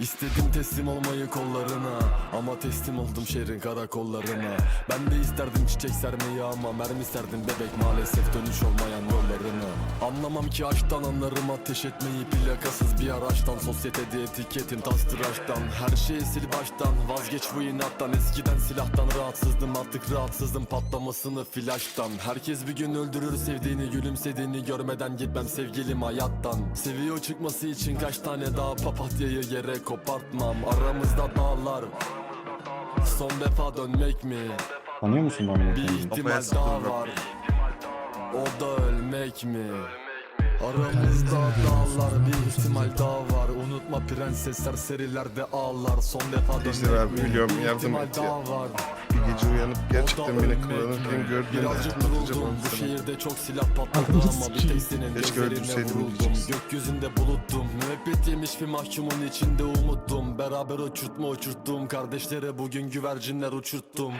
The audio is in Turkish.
İstedim teslim olmayı kollarına Ama teslim oldum şehrin karakollarına. Ben de isterdim çiçek sermeyi ama Mermi serdim bebek. Maalesef dönüş olmayan yollarına Anlamam ki aşktan anlarım ateş etmeyi. Plakasız bir araçtan Sosyetede etiketim tas tıraştan. Her şeyi sil baştan Vazgeç bu inattan. Eskiden silahtan rahatsızdım artık rahatsızım Patlamasını flaştan. Herkes bir gün öldürür sevdiğini Gülümsediğini görmeden gitmem sevgilim hayattan. Seviyor çıkması için kaç tane daha papatyayı yere kopartmam. Aramızda dağlar. Son defa dönmek mi? Tanıyor musun ben bunu? Bir ihtimal daha var ölmek mi? Aramızda dağlar bir ihtimal daha var. Unutma prensesler serilerde ağlar. Son defa İşte dönmek ben mi? biliyorum, Bir yardım ihtimal et ya. daha var. Bir gece uyanıp gerçekten beni kullanırken gördüğümde Birazcık hatırlatacağım duruldum bu şehirde çok silah patladı ama bir tek senin Keşke gözlerine öldürseydim vuruldum. diyeceksin. Gökyüzünde buluttum. Müebbet yemiş bir mahkumun içinde umuttum. Beraber uçurtma uçurttum. Kardeşlere bugün güvercinler uçurttum